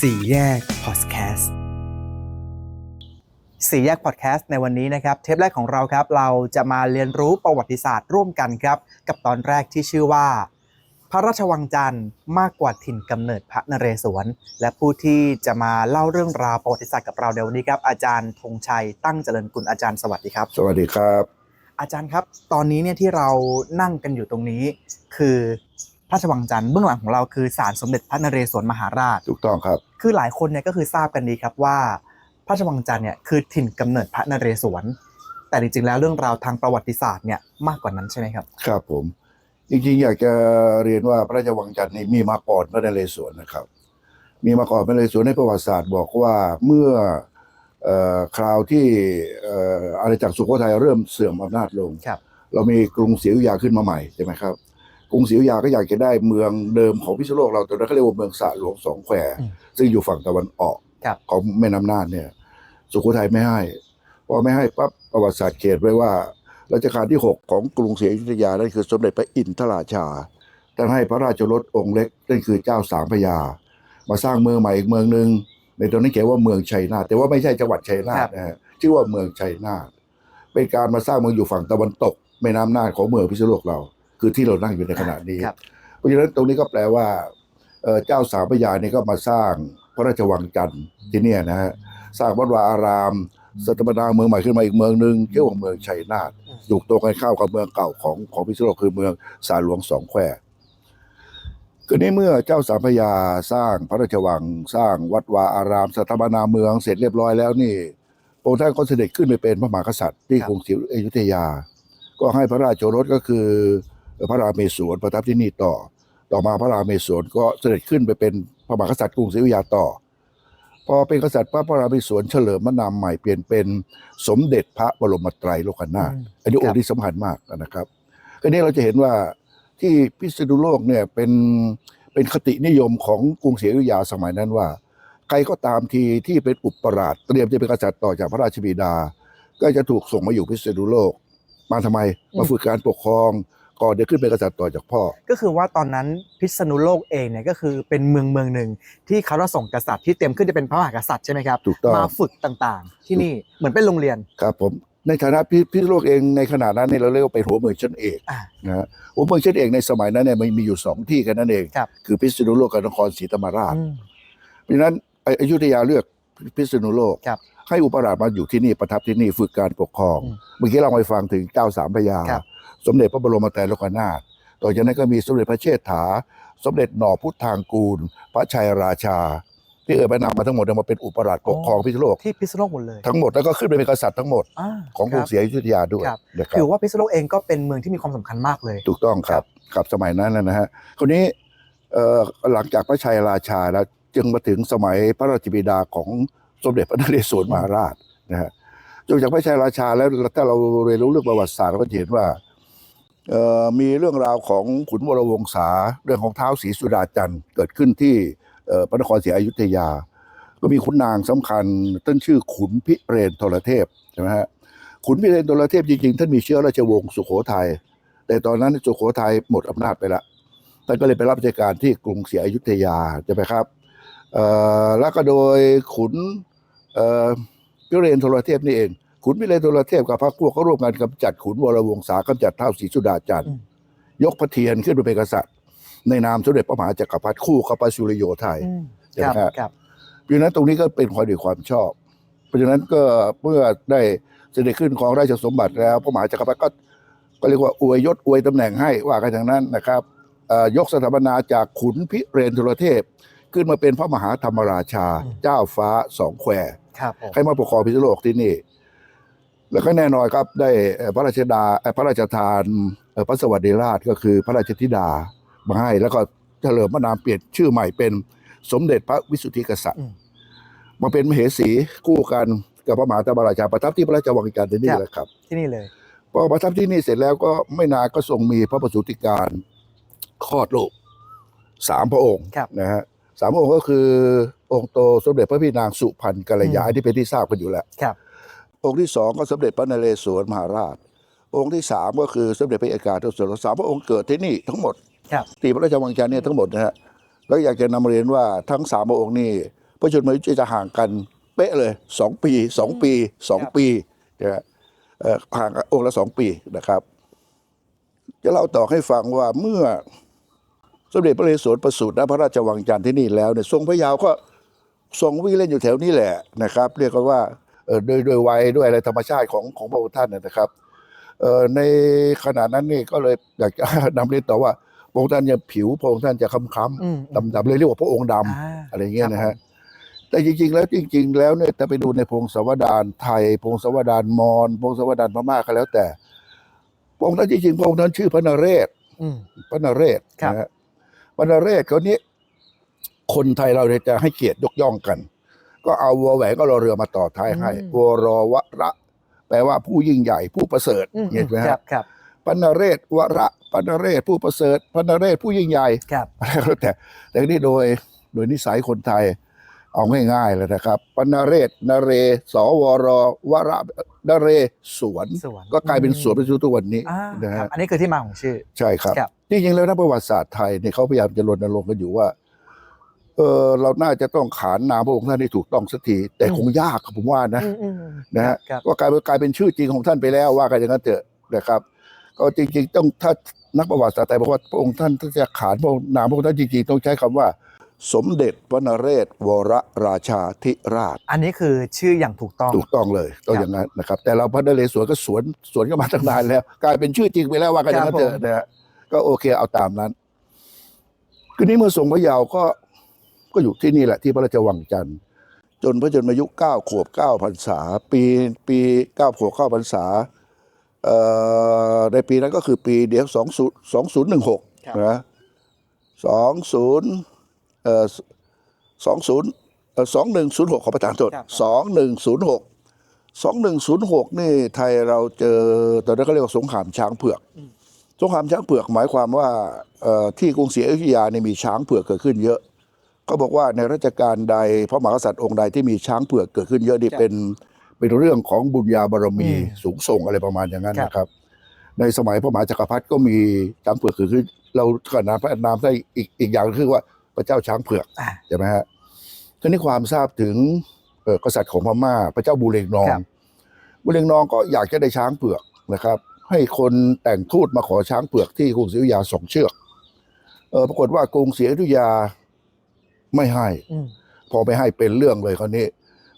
สี่แยกพอดแคสต์สี่แยกพอดแคสต์ในวันนี้นะครับ เทปแรกของเราครับ เราจะมาเรียนรู้ประวัติศาสตร์ร่วมกันครับ กับตอนแรกที่ชื่อว่า พระราชวังจันทร์มากกว่าถิ่นกำเนิดพระนเรศวร และผู้ที่จะมาเล่าเรื่องราวประวัติศาสตร์กับเราในวันนี้ครับ อาจารย์ธงชัยตั้งเจริญกุลอาจารย์สวัสดีครับ สวัสดีครับ อาจารย์ครับ ตอนนี้เนี่ยที่เรานั่งกันอยู่ตรงนี้ คือ พระราชวังจันทร์เบื้องหลังของเราคือศาลสมเด็จพระนเรศวรมหาราช ถูกต้องครับ คือหลายคนเนี่ยก็คือทราบกันดีครับว่า พระราชวังจันทร์เนี่ยคือถิ่นกำเนิดพระนเรศวร แต่จริงๆแล้วเรื่องราวทางประวัติศาสตร์เนี่ยมากกว่านั้นใช่ไหมครับ ครับผม จริงๆอยากจะเรียนว่าพระราชวังจันทร์นี่มีมาก่อนพระนเรศวรนะครับ มีมาก่อนพระนเรศวรในประวัติศาสตร์บอกว่าเมื่อเอ่อคราวที่เอ่ออาณาจักรสุโขทัยเริ่มเสื่อมอำนาจลงครับเรามีกรุงศรีอยุธยาขึ้นมาใหม่ใช่ไหมครับ กรุงศรีอยุธยาก็อยากจะได้เมืองเดิมของพิษณุโลกเราตอนนั้นเขาเรียกว่าเมืองสระหลวงสองแควอืมซึ่งอยู่ฝั่งตะวันออกครับ ของแม่น้ำน่านเนี่ย สุโขทัยไม่ให้พอไม่ให้ปั๊บประวัติศาสตร์เขียนไว้ว่ารัชกาลที่ 6 ของกรุงศรีอยุธยานั่นคือสมเด็จพระอินทราชาท่านให้พระราชรถองค์เล็กนั่นคือเจ้าสามพระยา มาสร้างเมืองใหม่อีกเมืองหนึ่งในตอนนั้นเขียนว่าเมืองชัยนาทแต่ว่าไม่ใช่จังหวัดชัยนาครัทบนะฮะชื่อว่าเมืองชัยนาทเป็นการมาสร้างเมืองอยู่ฝั่งตะวันตกแม่น้ำน่านของเมืองพิษณุโลกเรา คือที่เรานั่งอยู่ในขณะนี้ครับเพราะฉะนั้นตรงนี้ก็แปลว่าเอ่อเจ้าสามพระยาเนี่ยก็มาสร้างพระราชวังจันทร์ที่เนี่ยนะฮะสร้างวัดวาอารามสถาปนาเมืองใหม่ขึ้นมาอีกเมืองหนึ่งเรียกว่าเมืองชัยนาทอืมอยู่ตรงกันข้ามกับเมืองเก่าของของพิษณุโลกคือเมืองสาหลวงสองแควคือในเมื่อเจ้าสามพระยาสร้างพระราชวังสร้างวัดวาอารามสถาปนาเมืองเสร็จเรียบร้อยแล้วนี่พระองค์ท่านก็เสด็จขึ้นไปเป็นพระมหากษัตริย์ที่ครับกรุงศรีอยุธยา ก็ให้พระราชโอรสก็คือ พระราเมศวรประทับที่นี่ต่อ ต่อมาพระราเมศวรก็เสด็จขึ้นไปเป็นพระมหากษัตริย์กรุงศรีอยุธยาต่อ พอเป็นกษัตริย์พระพระราเมศวรเฉลิมพระนามใหม่เปลี่ยนเป็นสมเด็จพระบรมไตรโลกนาถอืมอันนี้คอรังบค์ที่สำคัญมากนะครับก็นี้เราจะเห็นว่าที่พิษณุโลกเนี่ยเป็นเป็นคตินิยมของกรุงศรีอยุธยาสมัยนั้นว่า ใครก็ตามทีที่เป็นอุปราชเตรียมจะเป็นกษัตริย์ต่อจากพระราชบิดา ก็จะถูกส่งมาอยู่พิษณุโลก มาทำไมมาฝึกการปกครอง ก่อนเดี๋ยวขึ้นเป็นกษัตริย์ต่อจากพ่อ ก็คือว่าตอนนั้นพิษณุโลกเองเนี่ยก็คือเป็นเมืองเมืองหนึ่งที่เขาจะส่งกษัตริย์ที่เตรียมขึ้นจะเป็นพระมหากษัตริย์ใช่ไหมครับถูกต้อง มาฝึกต่างๆ ที่นี่เหมือนเป็นโรงเรียนครับผมในฐานะพิพิษณุโลกเองในขณะนั้นเนี่ยเราเรียกว่าเป็นหัวเมืองชั้นเอกอ่า นะฮะหัวเมืองชั้นเอกในสมัยนั้นเนี่ยมันมีอยู่สองที่แค่นั้นเองครับคือพิษณุโลกกับนครศรีธรรมราช อืม เพราะฉะนั้นออยุธยาเลือกพิษณุโลก ครับ ให้อุปราชมาอยู่ที่นี่ประทับที่นี่ฝึกการปกครองอืมเมื่อกี้เราไปฟังถึงเจ้าสามพระยา ครับสมเด็จพระบรมไตรโลกนาถต่อจากนั้นก็มีสมเด็จพระเชษฐา สมเด็จหน่อพุทธางกูล พระชัยราชา ที่เอ่ยไปนามมาทั้งหมดเนี่ยมาเป็นอุปราชปกครองพิษณุโลก ที่พิษณุโลกหมดเลยทั้งหมดแล้วก็ขึ้นไปเป็นกษัตริย์ทั้งหมดาของกรุงครับศรีอยุธยาด้วยครับนะครับถือว่าพิษณุโลกเองก็เป็นเมืองที่มีความสำคัญมากเลย ถูกต้องครับครับสมัยนั้นนะนะฮะคราวนี้เอ่อหลังจากพระชัยราชาแล้วจึงมาถึงสมัยพระราชบิดาของ สมเด็จพระนเรศวรมหาราชนะฮะจนจากพระชัยราชาแล้วถ้าเราเรียนรู้เรื่องประวัติศาสตร์เราก็จะเห็นว่ามีเรื่องราวของขุนวรวงศาเรื่องของเท้าศรีสุดาจันทร์เกิดขึ้นที่พระนครศรีอยุธยา ก็มีขุนนางสำคัญท่านชื่อขุนพิเรนทรเทพใช่ไหมฮะขุนพิเรนทรเทพจริงๆท่านมีเชื้อราชวงศ์สุโขทัยแต่ตอนนั้นสุโขทัยหมดอำนาจไปละท่านก็เลยไปรับราชการที่กรุงศรีอยุธยาใช่ไหมครับแล้วก็โดยขุน พิเรนโทรเทพนี่เอง ขุนพิเรนโทรเทพกับพรรคพวกก็ร่วมกันกำจัดขุนวรวงศากำจัดเท้าวศรีสุดาจันทอืร์มยกพระเทียนขึ้นไปเป็นกษัตริย์ ในนามสมเด็จพระมหาจักรพรรดิคู่กับพระสุริโยไทยอืมใช่ไหมครับครับครับเพราะฉะนั้นตรงนี้ก็เป็นความดีความชอบ เพราะฉะนั้นก็เมื่อได้เสด็จขึ้นของราชสมบัติแล้ว พระมหาจักรพรรดิก็ก็เรียกว่าอวยยศอวยตำแหน่งให้ว่ากันอย่างนั้นนะครับเอ่อยกสถาปนาจากขุนพิเรนทรเทพ ขึ้นมาเป็นพระมหาธรรมราชา เจ้าฟ้าสองแคว ครับผม ให้มาปกครองพิษณุโลกที่นี่ แล้วก็แน่นอนครับได้เอ่อพระราชดาเอ่อพระราชทานเอ่อพระสวัสดิราชก็คือพระราชธิดามาให้ แล้วก็เฉลิมพระนามเปลี่ยนชื่อใหม่เป็นสมเด็จพระวิสุทธิกษัตริย์อืมมาเป็นมเหสีคู่กันกับพระมหาธรรมราชาประทับที่พระราชวังจันทร์ที่นี่ครับแหละครับ ที่นี่เลยพอประทับที่นี่เสร็จแล้วก็ไม่นานก็ทรงมีพระประสูติการคลอดลูกสามพระองค์ครับ นะฮะ สามพระองค์ก็คือองค์โตสมเด็จพระพี่นางสุพรรณกัลยาอืมที่เป็นที่ทราบกันอยู่แล้วครับ องค์ที่สองก็สมเด็จพระนเรศวรมหาราช องค์ที่สามก็คือสมเด็จพระเอกาทศรสามพระองค์เกิดที่นี่ทั้งหมดครับตีพระราชวังจันทร์เนี่ยทั้งหมดนะฮะแล้วอยากจะนำเรียนว่าทั้งสามพระองค์นี่พระชนมายุจะห่างกันเป๊ะเลยสองปีสองปีสองครับปีนะฮะเอ่อห่างกันองค์ละสองปีนะครับ จะเล่าต่อให้ฟังว่าเมื่อ สมเด็จพระนเรศวรประสูติณพระราชวังจันทร์ที่นี่แล้วเนี่ยทรงพระยาวก็ทรงวิ่งเล่นอยู่แถวนี้แหละนะครับ เรียกกันว่าเอ่อโดยโดยวัยด้วยอะไรธรรมชาติของของพระองค์ท่านนะนะครับเอ่อในขณะนั้นนี่ก็เลยอยากจะนำเรียนต่อว่าพระองค์ท่านเนี่ยผิวพระองค์ท่านจะค้ำอืมๆดำๆเลยเรียกว่าพระองค์ดำอ่าอะไรเงี้ยนะครัฮะบผมแต่จริง ๆ แล้วจริง ๆ แล้วเนี่ยถ้าไปดูในพงศาวดารไทย พงศาวดารมอญพงศาวดารพม่าก็แล้วแต่พระองค์ท่านจริงๆพระองค์ท่านชื่อพระนเรศอืมพระนเรศครับนะฮะ พระนเรศเขานี้ คนไทยเราเนี่ยจะให้เกียรติยกย่องกัน ก็เอาวอแหวนก็รอเรือมาต่อท้ายให้อืมวรอวระ แปลว่าผู้ยิ่งใหญ่ผู้ประเสริฐอืมเห็นไหมครัฮะบครับพระนเรศวระพระนเรศผู้ประเสริฐพระนเรศผู้ยิ่งใหญ่ครับอะไรก็แล้วแต่แต่นี่โดยโดยนิสัยคนไทยเอาง่ายๆเลยนะครับปนเรศนเร สวรวระนเรสวนสวนก็กลายเป็นสวนเป็นทุกวันนี้อ่านะครัฮะบอันนี้คือที่มาของชื่อ ใช่ครับ ครับจริงๆแล้วนักประวัติศาสตร์ไทยเนี่ยเขาพยายามจะรณรงค์กันอยู่ว่า เออเราน่าจะต้องขานนามพระองค์ท่านให้ถูกต้องสักทีแต่คงยากครับผมว่านะอืมอืมนะฮะครับ ก็กลายเป็นกลายเป็นชื่อจริงของท่านไปแล้วว่ากันอย่างนั้นเถอะนะครับ ก็จริง ๆ ต้องถ้านักประวัติศาสตร์ไทยบอกว่าพระองค์ท่านถ้าจะขานพระองค์นามพระองค์ท่านจริงๆต้องใช้คำว่า สมเด็จพระนเรศวรราชาธิราช อันนี้คือชื่ออย่างถูกต้อง ถูกต้องเลยต้องครับอย่างนั้นนะครับ แต่เราพระนเรศวรก็สวนสวนกันมาตั้งนานแล้ว กลายเป็นชื่อจริงไปแล้วว่ากันอย่างนั้นเถครับผมอะนะฮะ ก็โอเคเอาตามนั้นคืนนี้เมื่อทรงพระเยาว์ก็ก็อยู่ที่นี่แหละที่พระราชวังจันทร์จนพระชนมายุเก้าขวบเก้าพรรษา ปีปีเก้าขวบเก้าพรรษาเอ่อในปีนั้นก็คือปีเดียวสองศูนย์สองศูนย์หนึ่งหกครับนะสองศูนย์เอ่อสองศูนย์สองหนึ่งศูนย์หกขอประทานโทษครับสองหนึ่งศูนย์หกสองหนึ่งศูนย์หกนี่ไทยเราเจอตอนนั้นก็เรียกว่าสงครามช้างเผือก สงครามช้างเผือกหมายความว่าเอ่อที่กรุงศรีอยุธยาเนี่ยมีช้างเผือกเกิดขึ้นเยอะก็บอกว่าในรัชกาลใดพระมหากษัตริย์องค์ใดที่มีช้างเผือกเกิดขึ้นเยอะนี่ครับเป็นเป็นเรื่องของบุญญาบารมีอืมสูงส่งอะไรประมาณอย่างนั้นครับนะครับ ในสมัยพระมหาจักรพรรดิก็มีช้างเผือกเกิดขึ้นเราก็นามพระนามได้อีกอีกอย่างก็คือว่าพระเจ้าช้างเผือกอ่าใช่ไหมฮะทีนี้ความทราบถึงเอ่อกษัตริย์ของพม่า พระเจ้าบูเรงนองครับบูเรงนองก็อยากจะได้ช้างเผือกนะครับ ให้คนแต่งทูตมาขอช้างเผือกที่กรุงศรีอยุธยาสองเชือกเออปรากฏว่ากรุงศรีอยุธยาไม่ให้อืมพอไม่ให้เป็นเรื่องเลยคราวนี้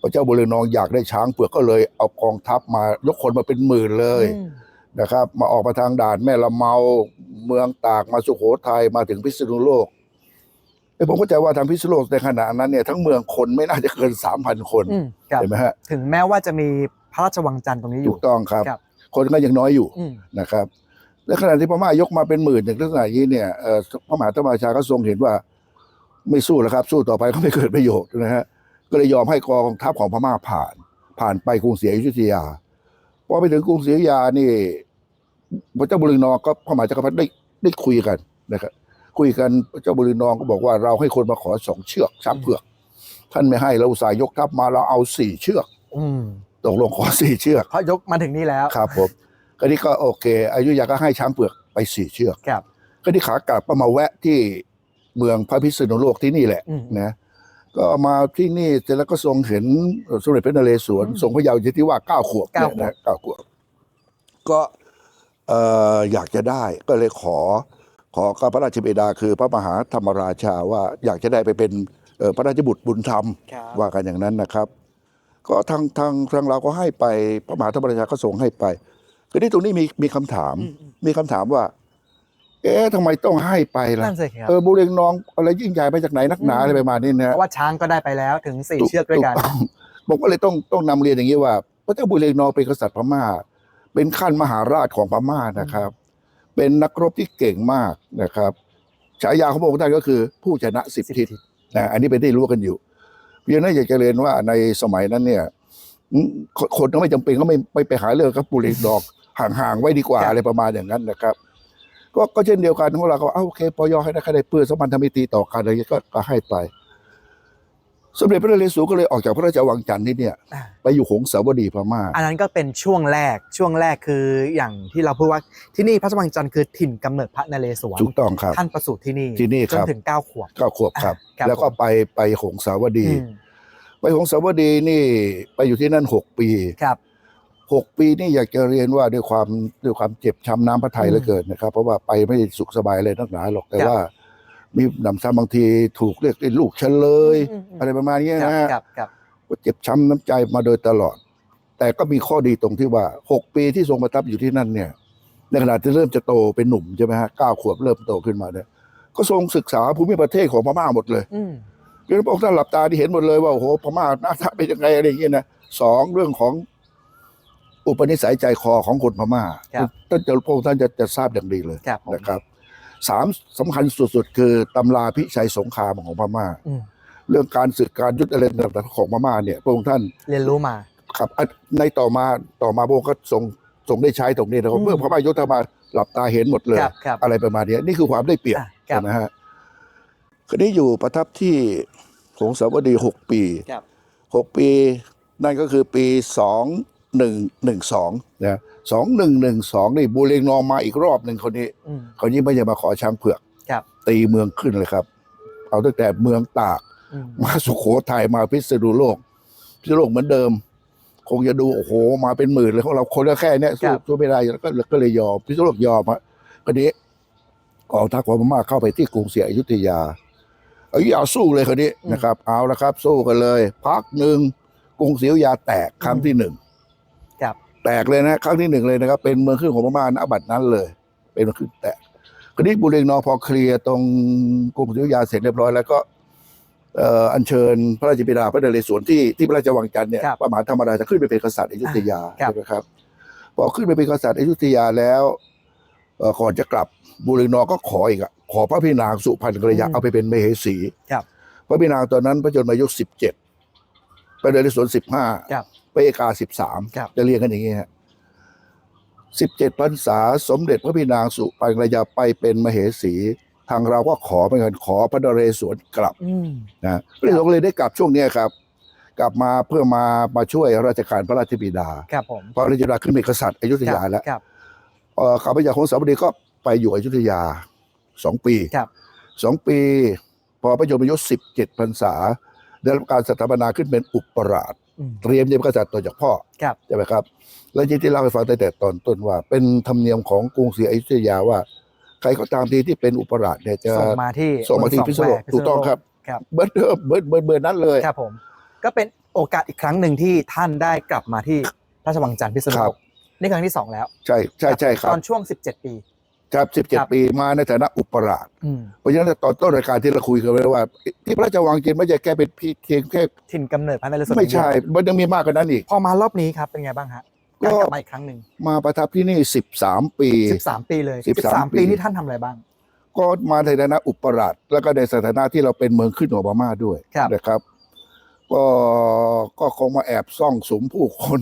พระเจ้าบุเรงนองอยากได้ช้างเผือกก็เลยเอากองทัพมายกคนมาเป็นหมื่นเลยอืมนะครับ มาออกมาทางด่านแม่ละเมาเมืองตากมาสุโขทัยมาถึงพิษณุโลกเอ้ยผมเข้าใจว่าทางพิษณุโลกในขณะนั้นเนี่ยทั้งเมืองคนไม่น่าจะเกินสามพันคนอืมครับเห็นไหมฮะถึงแม้ว่าจะมีพระราชวังจันทร์ตรงนี้อถูยู่กต้องครับ ครับคนก็ยังน้อยอยู่อืมนะครับและขณะที่พม่ายกมาเป็นหมื่นอย่างลักษณะนี้เนี่ยเอ่อพระมหาธรรมราชาก็ทรงเห็นว่าไม่สู้แล้วครับ สู้ต่อไปก็ไม่เกิดประโยชน์นะฮะก็เลยยอมให้กองทัพของพม่าผ่าน ผ่านไปกรุงศรีอยุธยาพอไปถึงกรุงศรีอยุธยานี่พระเจ้าบุรินองก็พระมหาจักรพรรดิได้ได้คุยกันนะครับคุยกันพระเจ้าบุรินองก็บอกว่าเราให้คนมาขอสองเชือกช้างเผือก ท่านไม่ให้เราอุตส่าห์ยกทัพมาเราเอาสี่เชือก อืม ตกลงขอสี่เชือกเพราะยกมาถึงนี่แล้วครับผมก็นี่ก็โอเคอยุธยาก็ให้ช้างเผือกไปสี่เชือกครับก็ที่ขากลับก็มาแวะที่เมืองพระพิษณุโลกที่นี่แหละอืมนะก็มาที่นี่เสร็จแล้วก็ทรงเห็นสมเด็จพระนเรศวรอืมทรงพระเยาว์ที่ว่าเก้าขวบเก้าขวบนี่ยนะเก้าขวบก็เอ่ออยากจะได้ก็เลยขอ ขอกับพระราชบิดาคือพระมหาธรรมราชาว่าอยากจะได้ไปเป็นเอ่อพระราชบุตรบุญธรรมครับว่ากันอย่างนั้นนะครับ ก็ทางทางทางเราก็ให้ไปพระมหาธรรมราชาก็ส่งให้ไปคือที่ตรงนี้มีมีคำถามอืมอืมมีคำถามว่า เอ๊ะทำไมต้องให้ไปล่ะนั่นสิครับ เออบุเรงนองอะไรยิ่งใหญ่มาจากไหนนักหนาอืมอะไรประมาณนี้นะ เพราะว่าช้างก็ได้ไปแล้วถึงสี่ถูเชือกด้วยกัน ถูต้องผมก็เลยต้องต้องนำเรียนอย่างนี้ว่า พระเจ้าบุเรงนองเป็นกษัตริย์พม่า เป็นขั้นมหาราชของพม่านะครับ เป็นนักรบที่เก่งมากนะครับฉายาของพระองค์ท่านก็คือผู้ชนะสิบสิบทิศทิศนะอันนี้เป็นที่รู้กันอยู่ เพียงนั้นอยากจะเรียนว่าในสมัยนั้นเนี่ยอืมคนคนก็ไม่จำเป็นก็ไม่ไม่ไปหาเรื่องกับบุเรงนองห่างๆไว้ดีกว่าครับอะไรประมาณอย่างนั้นนะครับ ก็ก็เช่นเดียวกันของเราก็เอาโอเคปยอให้ได้แค่ได้เพื่อสมพันธมิตรีต่อกันอะไรอย่างเงี้ยก็ก็ให้ไป สมเด็จพระนเรศวรก็เลยออกจากพระราชวังจันทร์ที่เนี่ยอ่า ไปอยู่หงสาวดีพม่า อันนั้นก็เป็นช่วงแรกช่วงแรกคืออย่างที่เราพูดว่าที่นี่พระราชวังจันทร์คือถิ่นกำเนิดพระนเรศวรถูกต้องครับ ท่านประสูติที่นี่ที่นี่ครับจนถึงเก้าขวบ เก้าขวบครับอ่าครับแล้วก็ไปไปหงสาวดี อืมไปของสาวดีนี่ไปอยู่ที่นั่นหกปีครับ หกปีนี่อยากจะเรียนว่าด้วยความด้วยความเจ็บช้ำน้ำพระทัยอืมเหลือเกินนะครับ เพราะว่าไปไม่ได้สุขสบายอะไรนักหนาหรอกแต่ครับ ว่า มีหนำซ้ำบางทีถูกเรียกไอ้ลูกเฉลย อืมอืม อะไรประมาณนี้ครับนะฮะ ครับครับ ก็เจ็บช้ำน้ำใจมาโดยตลอด แต่ก็มีข้อดีตรงที่ว่าหกปีที่ทรงประทับอยู่ที่นั่นเนี่ย ในขณะที่เริ่มจะโตเป็นหนุ่มใช่ไหมฮะเก้าขวบเริ่มโตขึ้นมาเนี่ยก็ทรงศึกษาภูมิประเทศของพม่าหมดเลยอืมคือพระองค์ท่านหลับตาที่เห็นหมดเลยว่าโอ้โหพม่าหน้าตาเป็นยังไงอะไรอย่างเงี้ยนะสองเรื่องของอุปนิสัยใจคอของคนพม่าครับ ท่านจะพระองค์ท่านจะจะทราบอย่างดีเลยครับผมนะครับ สามสำคัญสุดๆ คือตำราพิชัยสงครามของพม่า อืมเรื่องการศึกการยุทธอะไรต่างๆของพม่าเนี่ยพระองค์ท่านเรียนรู้มา ครับอะในต่อมาต่อมาพระองค์ก็ทรงทรงได้ใช้ตรงนี้นะครับอืมเมื่อพม่ายกทัพมาหลับตาเห็นหมดเลย ครับครับ อะไรประมาณเนี้ยนี่คือความได้เปรียบ อะครับ นะฮะคราวนี้อยู่ประทับที่หงสาวดีหกปีครับ หกปี นั่นก็คือปีสองหนึ่งหนึ่งสองนะ สองหนึ่งหนึ่งสองนี่บูเรงนองมาอีกรอบหนึ่งคนนี้อืม คนนี้ไม่ใช่มาขอช้างเผือกครับ ตีเมืองขึ้นเลยครับ เอาตั้งแต่เมืองตาก อืมมาสุโขทัยมาพิษณุโลกพิษณุโลกเหมือนเดิม คงจะดูโอ้โห มาเป็นหมื่นเลยของเราคนละแค่เนี้ยสู้สู้ไม่ได้ก็ก็เลยยอมพิษณุโลกยอมฮะก็นี้กองทัพของพม่าเข้าไปที่กรุงศรีอยุธยาอยุธยาสู้เลยคนนี้นะครับ เอาละครับ สู้กันเลย พักหนึ่งกรุงศรีอยุธยาแตกครั้งที่หนึ่งครับ แตกเลยนะครั้งที่หนึ่งเลยนะครับ เป็นเมืองขึ้นของพม่าณบัดนั้นเลย เป็นเมืองขึ้นแตกคราวนี้บุเรงนองพอเคลียร์ตรงกรุงศรีอยุธยาเสร็จเรียบร้อยแล้วก็เอ่ออัญเชิญพระราชบิดาพระนเรศวรที่ที่พระราชวังจันทร์เนี่ยครับพระมหาธรรมราชจะขึ้นไปเป็นกษัตริย์อยุธยาครับใช่ไหมครับพอขึ้นไปเป็นกษัตริย์อยุธยาแล้วเอ่อก่อนจะกลับบุเรงนองก็ขออีกอะขอพระพี่นางสุพรรณกระยะเอาไปเป็นมเหสีครับพระพี่นางตอนนั้นพระชนมายุสิบเจ็ดพระนเรศวรสิบห้า ครับพระเอกาสิบสามครับ จะเรียงกันอย่างนี้ฮะสิบเจ็ดพรรษาสมเด็จพระพี่นางสุพรรณกระยะไปเป็นมเหสี ทางเราก็ขอเหมือนกันขอพระนเรศวรกลับอืม นะพระเรศวรก็เลยได้กลับช่วงเนี้ยครับ กลับมาเพื่อมามาช่วยราชการพระราชบิดาครับผมพระราชบิดาขึ้นเป็นกษัตริย์อยุธยาแล้ว ครับ เอ่อข้าพเจ้าของสาวดีก็ไปอยู่อยุธยาสองปีครับ สองปี พอพระชนมายุสิบเจ็ดพรรษา ได้รับการสถาปนาขึ้นเป็นอุปราชอืมเตรียมจะเป็นกษัตริย์ต่อจากพ่อครับใช่ไหมครับ และที่ที่เล่าให้ฟังตั้งแต่ตอนต้นว่า เป็นธรรมเนียมของกรุงศรีอยุธยาว่า ใครก็ตามทีที่เป็นอุปราชเนี่ยจะส่งมาที่ส่งมาที่พิษณุโลกแควถูกต้องครับครับเบิร์ดเดิมเบิร์ดเบิร์ดเบิร์ดนั้นเลยครับผมก็เป็นโอกาสอีกครั้งหนึ่งที่ท่านได้กลับมาที่พระราชวังจันทร์พิษณุคโลรับกนี่ครั้งที่สองแล้ว ใช่ใช่ใช่ครัตบอนช่วง 17 ปี ครับสิบเจ็ดครับปีมาในฐานะอุปราชอืมเพราะฉะนั้นตอนต้นรายการที่เราคุยกันไว้ว่า ที่พระราชวังจริงไม่ใช่แค่เป็นพี่เพียงแค่ถิ่นกำเนิดพระนเรศวรไม่ใช่ มันยังมีมากกว่านั้นอีก พอมารอบนี้ครับเป็นไงบ้างฮะก็การกลับมาอีกครั้งหนึ่งมาประทับที่นี่สิบสามปี13ปีเลย13 13ปีนี่ท่านทำอะไรบ้าง ก็มาในฐานะอุปราชแล้วก็ในสถานะที่เราเป็นเมืองขึ้นของพม่าด้วยครับนะครับก็ก็คงมาแอบซ่องสุมผู้คน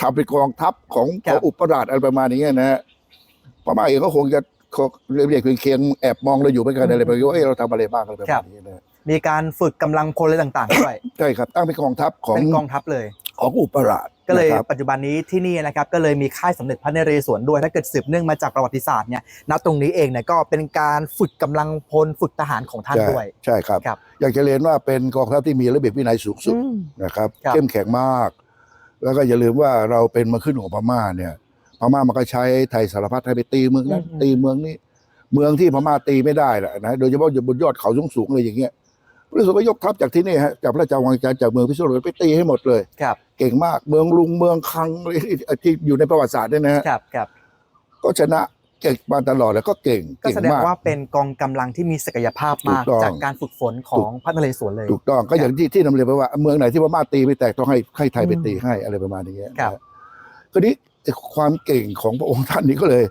ทำเป็นกองทัพของคขรับองอุปราชอะไรประมาณนี้นะฮะ พม่าเองก็คงจะเขาเรียกเคียงๆแอบมองเราอยู่เหมือนกันอะไรประมาณนี้ว่าเอ้ยเราทำอะไรบ้างอะไรประมาณนี้นะมีการฝึกกำลังพลอะไรต่างๆด้วยใช่ครับตั้งเป็นกองทัพของเป็นกองทัพเลยของอุปราชก็เลยนะครับปัจจุบันนี้ที่นี่นะครับก็เลยมีค่ายสมเด็จพระนเรศวรด้วยถ้าเกิดสืบเนื่องมาจากประวัติศาสตร์เนี่ยณตรงนี้เองเนี่ยก็เป็นการฝึกกำลังพลฝึกทหารของท่านใช่ด้วยใช่ครับครับ อยากจะเรียนว่าเป็นกองทัพที่มีระเบียบวินัยสูงสุดอืมนะครับครับเข้มแข็งมาก แล้วก็อย่าลืมว่าเราเป็นมาขึ้นของพม่าเนี่ย พม่ามันก็ใช้ไทยสารพัดให้ไปตีเมืองนั้นอืมตีเมืองนี้ เมืองที่พม่าตีไม่ได้แหละนะโดยเฉพาะอยู่บนยอดเขาสูงๆเลยอย่างเงี้ยพระสุก็ยกทัพจากที่นี่ฮะจากพระราชวังจันทร์จากเมืองพิษณุโลกไปตีให้หมดเลยครับ เก่งมากเมืองลุงเมืองคังที่อยู่ในประวัติศาสตร์เนี่ยนะฮะครับครับก็ชนะเก่งมาตลอดแล้วก็เก่งก็เก่งแสดงมากว่าเป็นกองกำลังที่มีศักยภาพถูมากกต้องจากการฝึกฝนของพระนเรศวรเลย ถูกต้องก็อย่างที่ที่นำเรียนไปว่าเมืองไหนที่พม่าตีไม่แตกต้องให้ให้ไทยไปอืมตีให้อะไรประมาณนี้ครับนะก็นี้ไอ้ ความเก่งของพระองค์ท่านนี้ก็เลย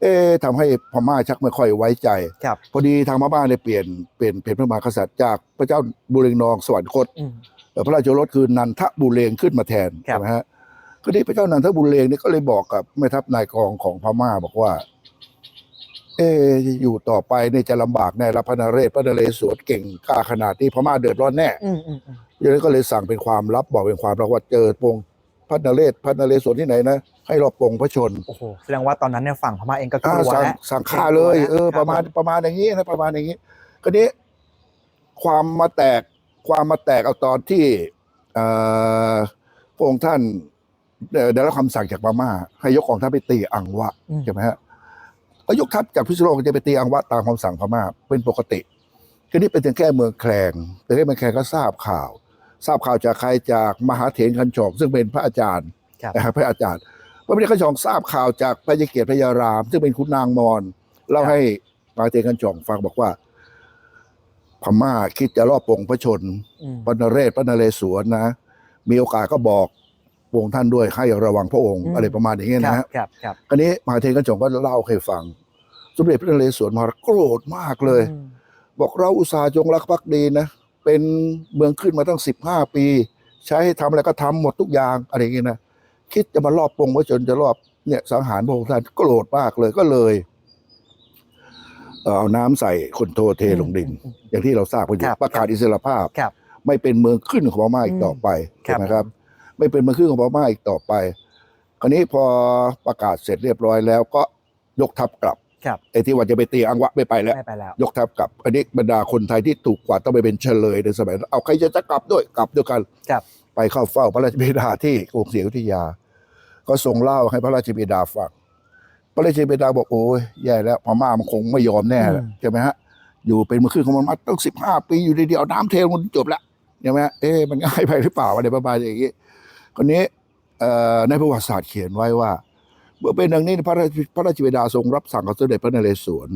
เอ๊ะทำให้พม่าชักไม่ค่อยไว้ใจ ครับ พอดีทางพม่าเนี่ยเปลี่ยนเปลี่ยนเปลี่ยนพระมหากษัตริย์จากพระเจ้าบุเรงนองสวรรคต อืม เอ่อพระราชโอรสคือนันทบุเรงขึ้นมาแทนครับใช่ไหมฮะก็นี้พระเจ้านันทบุเรงนี่ก็เลยบอกกับแม่ทัพนายกองของพม่าบอกว่า เอ๊ะอยู่ต่อไปเนี่ยจะลำบากแน่ละพระนเรศพระนเรศวรเก่งกล้าขนาดที่พม่าเดือดร้อนแน่อืมอืมอืมดังนั้นก็เลยสั่งเป็นความลับบอกเป็นความลับว่าเจอปง พระนเรศพระนเรศวรที่ไหนนะ ให้รอบปงพระชนโอ้โหแสดงว่าตอนนั้นเนี่ยฝั่งพม่าเองก็กอ่าลัวสั่งแล้วสั่งฆ่าเลยเออประมาณประมาณอย่างนี้นะประมาณอย่างนี้ก็นี้ความมาแตกความมาแตกเอาตอนที่เอ่อพระองค์ท่านได้ได้รับคำสั่งจากพม่าให้ยกกองทัพไปตีอังวะอืมใช่ไหมฮะก็ยกทัพจากพิษณุโลกจะไปตีอังวะตามคำสั่งพม่าเป็นปกติทีนี้เป็นเพียงแค่เมืองแคลงแต่แค่เมืองแคลงก็ทราบข่าว ทราบข่าวจากใครจากมหาเถรคันชองซึ่งเป็นพระอาจารย์ครับ นะครับพระอาจารย์พระพุทธคันชองทราบข่าวจากพระยาเกียรติพระยาราม ซึ่งเป็นคุณนางมอญเล่าให้มหาเถรคันชองฟังบอกว่า พม่าคิดจะรอบปลงพระชนอืม พระนเรศพระนเรศวรนะ มีโอกาสก็บอกพระองค์ท่านด้วยให้ระวังพระองค์อืม อะไรประมาณอย่างเงี้ยครันะบฮะ ครับครับคราวนี้มหาเทรกันจงก็เล่าให้ฟัง สมเด็จพระนเรศวรมหาราชโกรธมากเลย อืมบอกเราอุตส่าห์จงรักภักดีนะ เป็นเมืองขึ้นมาตั้งสิบห้าปี ใช้ให้ทำอะไรก็ทำหมดทุกอย่างอะไรอย่างเงี้ยนะคิดจะมารอบปรงไว้จนจะรอบเนี่ยสังหารพระองค์ท่านโกรธมากเลยก็เลยเอ่อเอาน้ำใส่คนโทเทลงดินอืมอย่างที่เราทราบกันอยู่ครับประกาศอิสรภาพครับไม่เป็นเมืองขึ้นของพม่าอีกต่อไปครัใช่บไหมครับ ไม่เป็นเมืองขึ้นของพม่าอีกต่อไป คราวนี้พอประกาศเสร็จเรียบร้อยแล้วก็ยกทัพกลับ ครับไอ้ที่ว่าจะไปตีอังวะไม่ไปแล้ว ไม่ไปแล้ว ยกทัพกลับ อันนี้บรรดาคนไทยที่ถูกกว่าต้องไปเป็นเฉลยในสมัยนั้นเอาใครจะจะกลับด้วยกลับด้วยกัน ครับ ไปเข้าเฝ้าพระราชบิดาที่กรุงศรีอยุธยา ก็ส่งเล่าให้พระราชบิดาฟัง พระราชบิดาบอกโอ้ยแย่แล้วพม่ามันคงไม่ยอมแน่แหละอืม ใช่ไหมฮะ อยู่เป็นมือขึ้นของมันมาตั้งสิบห้าปีอยู่ดีๆเอาน้ำเทลงมันจบแล้วใช่ไหมฮะเอ๊ะมันง่ายไปหรือเปล่าอะไรประมาณอย่างนี้คนนี้เอ่อในประวัติศาสตร์เขียนไว้ว่า เมื่อเป็นดังนี้พระราชพระราชบิดาทรงรับสั่งกับสมเด็จพระนเรศวร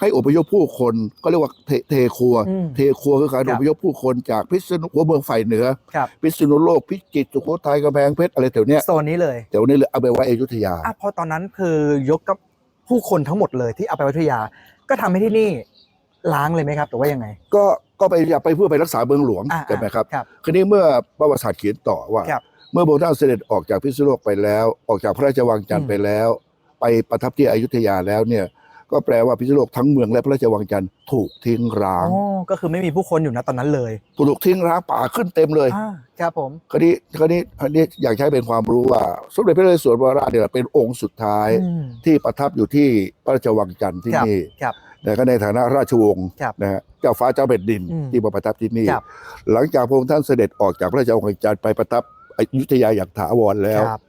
ให้อพยพผู้คนก็เรียกว่าเทเทครัวอืมเทครัวคือการครัอบพยพผู้คนจากพิษณุหัวเมืองฝ่ายเหนือครับพิษณุโลกพิจิตรสุโขทัยกำแพงเพชรอะไรแถวเนี้ยโซนนี้เลยแถวนี้เลยเอาไปไว้อยุธยาอะเพอตอนนั้นคือยกกับผู้คนทั้งหมดเลยที่เอาไปวัทยา ก็ทำให้ที่นี่ล้างเลยไหมครับหรือว่ายังไง ก็ก็ไปอย่าไปเพื่อไปรักษาเมืองหลวงอ่าใช่ไหมครับครับ คราวนี้เมื่อประวัติศาสตร์เขียนต่อว่าครับเมื่อพระองค์ท่านเสด็จออกจากพิษณุโลกไปแล้ว ออกจากพระราชวังจันทอืร์มไปแล้ว ไปประทับที่อยุธยาแล้วเนี่ยก็แปลว่าพิษณุโลกทั้งเมืองและพระราชวังจันทร์ถูกทิ้งร้างอ๋อก็คือไม่มีผู้คนอยู่นะตอนนั้นเลยถูกทิ้งร้างป่าขึ้นเต็มเลยอ่าครับผมคราวนี้คราวนี้คราวนี้อยากใช้เป็นความรู้ว่า สมเด็จพระนเรศวรวรราชเนี่ยเป็นองค์สุดท้ายอืมที่ประทับอยู่ที่พระราชวังจันทร์ที่ครับนี่ ครับแต่ก็ในฐานะราชวงศ์ครับนะฮะเจ้าฟ้าเจ้าแผ่นดินอืมที่มาประทับที่นี่ ครับหลังจากพระองค์ท่านเสด็จออกจากพระราชวังจันทร์ไปประทับ อยุธยาอย่างถาวรแล้ว ครับ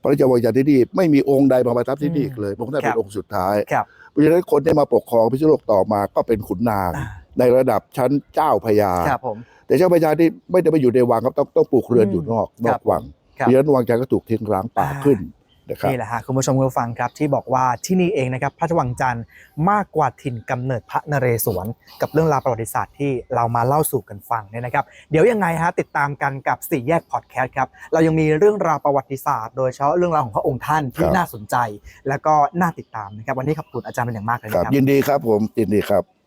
พระราชวังจันทร์ที่นี่ไม่มีองค์ใดมาประทับที่นี่อืมอีกเลยพระองค์ท่านครัเป็บนองค์สุดท้าย ครับ เพราะฉะนั้นคนที่มาปกครองพิษณุโลกต่อมาก็เป็นขุนนาง อ่า ในระดับชั้นเจ้าพญา ครับผม แต่เจ้าพญาที่ไม่ได้มาอยู่ในวังครับต้องต้องปลูกเรือนอืมอยู่นอกนครัอบกวัง ครัเพบราะฉะนั้นวังจันทร์ก็ถูกทิ้งร้างป่าอ่า ขึ้น นะครับนี่แหละฮะคุณผู้ชมคุณผู้ฟังครับที่บอกว่าที่นี่เองนะครับพระราชวังจันทร์มากกว่าถิ่นกำเนิดพระนเรศวร กับเรื่องราวประวัติศาสตร์ที่เรามาเล่าสู่กันฟังเนี่ยนะครับ เดี๋ยวยังไงฮะติดตามกันกับสี่แยกพอดแคสต์ครับเรายังมีเรื่องราวประวัติศาสตร์ โดยเฉพาะเรื่องราวของพระองค์ท่านที่ครับน่าสนใจ และก็น่าติดตามนะครับวันนี้ขอบคุณอาจารย์เป็นอย่างมากเลยครับนะครับยินดีครับผมยินดีครับ